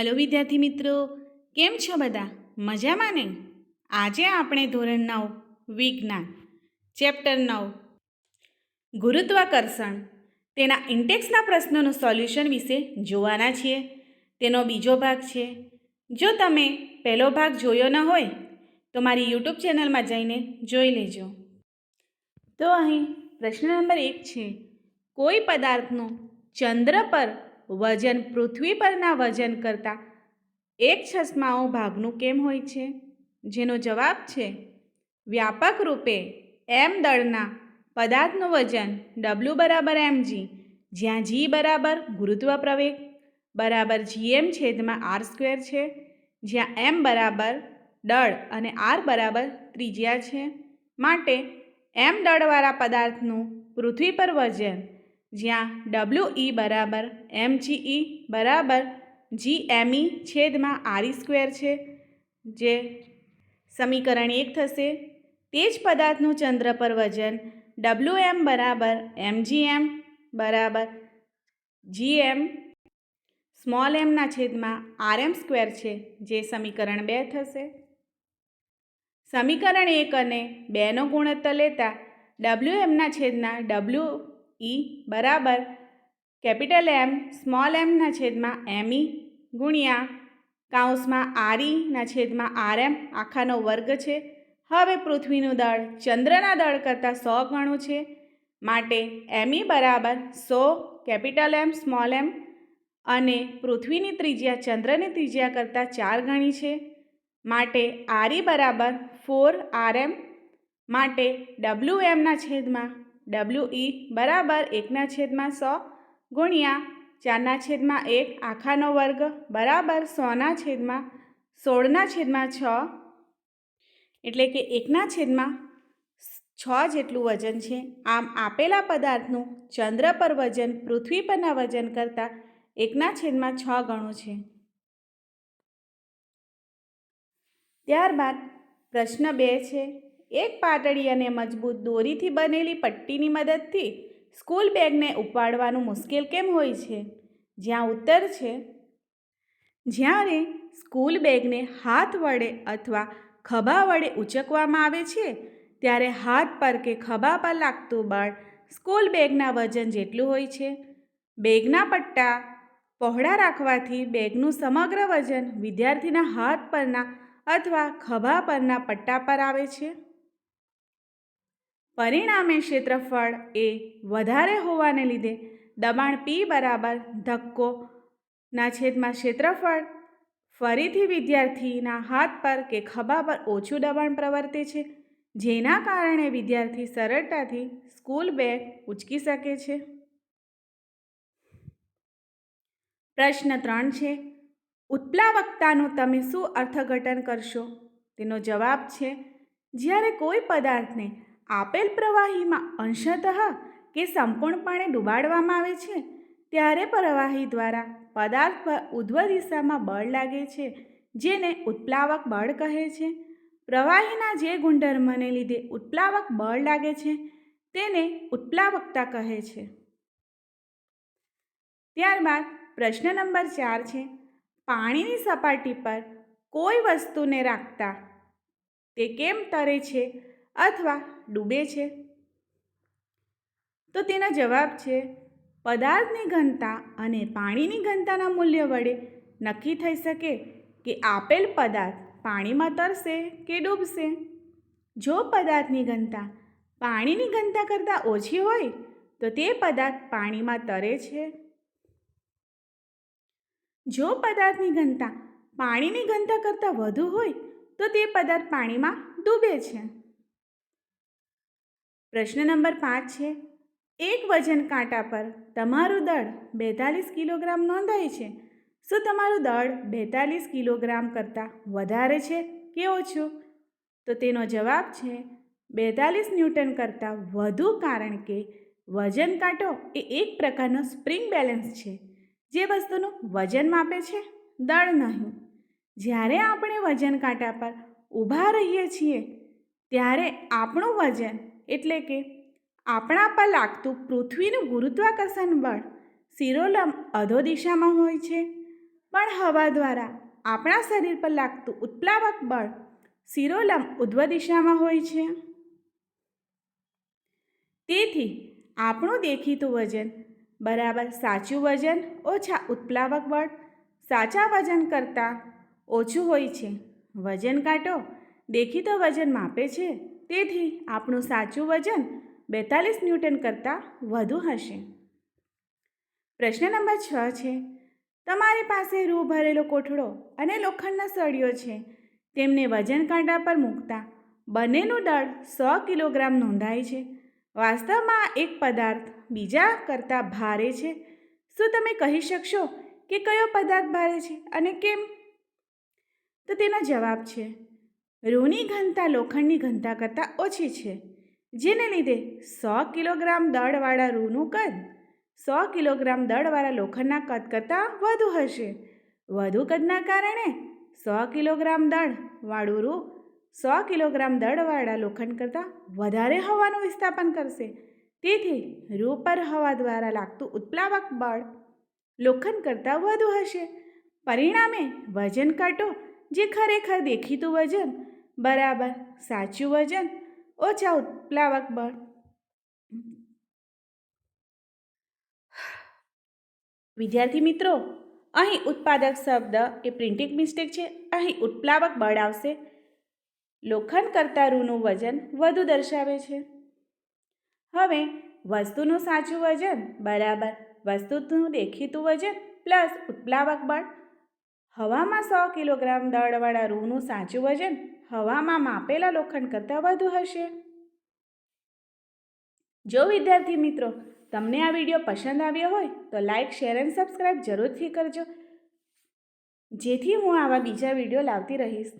Hello વિદ્યાર્થી મિત્રો, કેમ છો બધા? મજામાં ને? આજે આપણે ધોરણ નવ, વિજ્ઞાન, ચેપ્ટર નવ, ગુરુત્વાકર્ષણ, તેના ઇન્ટેક્સના પ્રશ્નોનું સોલ્યુશન વિશે જોવાના છીએ. તેનો બીજો ભાગ છે, જો તમે પહેલો ભાગ જોયો ન હોય, તો મારી યુટ્યુબ ચેનલમાં જઈને જોઈ લેજો. તો અહીં પ્રશ્ન નંબર એક છે, કોઈ પદાર્થનું ચંદ્ર પર વજન પૃથ્વી પરના વજન કરતાં એક છસમાઓ ભાગનું કેમ હોય છે? જેનો જવાબ છે, વ્યાપક રૂપે એમ દળના પદાર્થનું વજન ડબલ્યુ બરાબર એમ જી જ્યાં જી બરાબર ગુરુત્વ પ્રવેગ, બરાબર જીએમ છેદમાં આર સ્ક્વેર છે, જ્યાં એમ બરાબર દળ અને આર બરાબર ત્રિજ્યા છે. માટે એમ દળવાળા પદાર્થનું પૃથ્વી પર વજન જ્યાં ડબલ્યુ ઈ બરાબર એમ જી ઈ બરાબર જી એમ ઈ છેદમાં આરી સ્ક્વેર છે. જે સમીકરણ એક થશે. તે જ પદાર્થનું ચંદ્ર પર વજન ડબલ્યુ એમ બરાબર એમ જી એમ બરાબર જી એમ સ્મોલ એમના છેદમાં આર એમ સ્ક્વેર છે. જે સમીકરણ બે થશે. સમીકરણ એક અને બેનો ગુણોત્તર લેતા ડબલ્યુ એમના છેદના ડબલ્યુ ઈ બરાબર. કેપિટલ એમ, સ્મોલ એમના છેદમાં એમ ઈ, ગુણ્યા કાઉન્સમાં આર ઈના છેદમાં આર એમ, આખાનો વર્ગ છે. હવે પૃથ્વીનું દળ ચંદ્રના દળ કરતાં સો ગણું છે. માટે એમ ઈ બરાબર સો, કેપિટલ એમ, સ્મોલ એમ અને પૃથ્વીની ત્રિજ્યા ચંદ્રની ત્રિજ્યા કરતાં ચાર ગણી છે. માટે આર ઈ બરાબર ફોર આર એમ, માટે ડબલ્યુ એમના છેદમાં ડબલ્યુ ઈ બરાબર એકના છેદમાં સો ગુણ્યા ચારના છેદમાં એક આખાનો વર્ગ બરાબર સોના છેદમાં સોળના છેદમાં છ. એટલે કે એકના છેદમાં છ જેટલું વજન છે. આમ આપેલા પદાર્થનું ચંદ્ર પર વજન, પૃથ્વી પરના વજન કરતાં એકના છેદમાં છ ગણું છે. ત્યારબાદ પ્રશ્ન બે છે. એક પાતળી અને મજબૂત દોરીથી બનેલી પટ્ટીની મદદથી સ્કૂલ બેગને ઉપાડવાનું મુશ્કેલ કેમ હોય છે? જ્યાં ઉત્તર છે, જ્યારે સ્કૂલ બેગને હાથ વડે અથવા ખભા વડે ઉચકવામાં આવે છે, ત્યારે હાથ પર કે ખભા પર લાગતું બળ સ્કૂલ બેગના વજન જેટલું હોય છે. બેગના પટ્ટા પહોળા રાખવાથી બેગનું સમગ્ર વજન વિદ્યાર્થીના હાથ પરના અથવા ખભા પરના પટ્ટા પર આવે છે. પરિણામે ક્ષેત્રફળ એ વધારે હોવાને લીધે દબાણ પી બરાબર ધક્કો ના છેદમાં ક્ષેત્રફળ ફરીથી વિદ્યાર્થીના હાથ પર કે ખભા પર ઓછું દબાણ પ્રવર્તે છે, જેના કારણે વિદ્યાર્થી સરળતાથી સ્કૂલ બેગ ઉચકી શકે છે. પ્રશ્ન ત્રણ છે, ઉત્પ્લાવકતાનું તમે શું અર્થઘટન કરશો? તેનો જવાબ છે, જ્યારે કોઈ પદાર્થને આપેલ પ્રવાહીમાં અંશતઃ કે સંપૂર્ણપણે ડૂબાડવામાં આવે છે, ત્યારે પ્રવાહી દ્વારા પદાર્થ પર ઉધ્વ દિશામાં બળ લાગે છે, જેને ઉત્પ્લાવક બળ કહે છે. પ્રવાહીના જે ગુણધર્મને લીધે ઉત્પ્લાવક બળ લાગે છે, તેને ઉત્પ્લાવકતા કહે છે. ત્યારબાદ પ્રશ્ન નંબર ચાર છે, પાણીની સપાટી પર કોઈ વસ્તુને રાખતા તે કેમ તરે છે? અથવા ડૂબે છે? તો તેનો જવાબ છે, પદાર્થની ઘનતા અને પાણીની ઘનતાના મૂલ્ય વડે નક્કી થઈ શકે કે આપેલ પદાર્થ પાણીમાં તરશે કે ડૂબશે. જો પદાર્થની ઘનતા પાણીની ઘનતા કરતાં ઓછી હોય, તો તે પદાર્થ પાણીમાં તરે છે. જો પદાર્થની ઘનતા પાણીની ઘનતા કરતાં વધુ હોય, તો તે પદાર્થ પાણીમાં ડૂબે છે. પ્રશ્ન નંબર પાંચ છે, એક વજન કાંટા પર તમારું દળ બેતાલીસ કિલોગ્રામ નોંધાય છે, શું તમારું દળ બેતાલીસ કિલોગ્રામ કરતાં વધારે છે કે ઓછું? તો તેનો જવાબ છે, બેતાલીસ ન્યૂટન કરતાં વધુ કારણ કે વજન કાંટો એ એક પ્રકારનો સ્પ્રિંગ બેલેન્સ છે, જે વસ્તુનું વજન માપે છે, દળ નહીં. જ્યારે આપણે વજન કાંટા પર ઊભા રહીએ છીએ, ત્યારે આપણું વજન એટલે કે આપણા પર લાગતું પૃથ્વીનું ગુરુત્વાકર્ષણ બળ શિરોલંબ અધો દિશામાં હોય છે. પણ હવા દ્વારા આપણા શરીર પર લાગતું ઉત્પ્લાવક બળ શિરોલંબ ઉધ્વ દિશામાં હોય છે. તેથી આપણું દેખીતું વજન બરાબર સાચું વજન ઓછા ઉત્પ્લાવક બળ સાચા વજન કરતાં ઓછું હોય છે. વજન કાંટો દેખીતો વજન માપે છે. તેથી આપણું સાચું વજન બેતાલીસ ન્યૂટન કરતાં વધુ હશે. પ્રશ્ન નંબર છ છે, તમારી પાસે રૂ ભરેલો કોઠડો અને લોખંડના સળીઓ છે. તેમને વજન કાંટા પર મૂકતા બંનેનું દળ સો કિલોગ્રામ નોંધાય છે. વાસ્તવમાં એક પદાર્થ બીજા કરતાં ભારે છે. શું તમે કહી શકશો કે કયો પદાર્થ ભારે છે અને કેમ? તો તેનો જવાબ છે રૂની ઘનતા લોખંડની ઘનતા કરતાં ઓછી છે. જેને લીધે સો કિલોગ્રામ દળવાળા રૂનું કદ, સો કિલોગ્રામ દળવાળા લોખંડના કદ કરતાં વધુ હશે. વધુ કદના કારણે સો કિલોગ્રામ દળવાળું રૂ, સો કિલોગ્રામ દળવાળા લોખંડ કરતાં વધારે હવાનું વિસ્થાપન કરશે. તેથી રૂ પર હવા દ્વારા લાગતું ઉત્પ્લાવક બળ લોખંડ કરતાં વધુ હશે. પરિણામે વજન કાંટો જે ખરેખર દેખીતું વજન, બરાબર, સાચું વજન, ઓછા ઉત્પ્લાવક બળ. વિદ્યાર્થી મિત્રો, અહીં ઉત્પાદક શબ્દ એ પ્રિન્ટિંગ મિસ્ટેક છે. અહીં ઉત્પ્લાવક બળ આવશે. લોખંડ કરતાં રૂનું વજન વધુ દર્શાવે છે. હવે, વસ્તુનું સાચું વજન, બરાબર, વસ્તુનું દેખીતું વજન, પ્લસ ઉત્પ્લાવક બળ. હવામાં સો કિલોગ્રામ દળવાળા રૂનું સાચું વજન હવામાં માપેલા લોખંડ કરતાં વધુ હશે. જો વિદ્યાર્થી મિત્રો, તમને આ વીડિયો પસંદ આવ્યો હોય, તો લાઇક શેર એન્ડ સબસ્ક્રાઈબ જરૂરથી કરજો. જેથી હું આવા બીજા વીડિયો લાવતી રહીશ.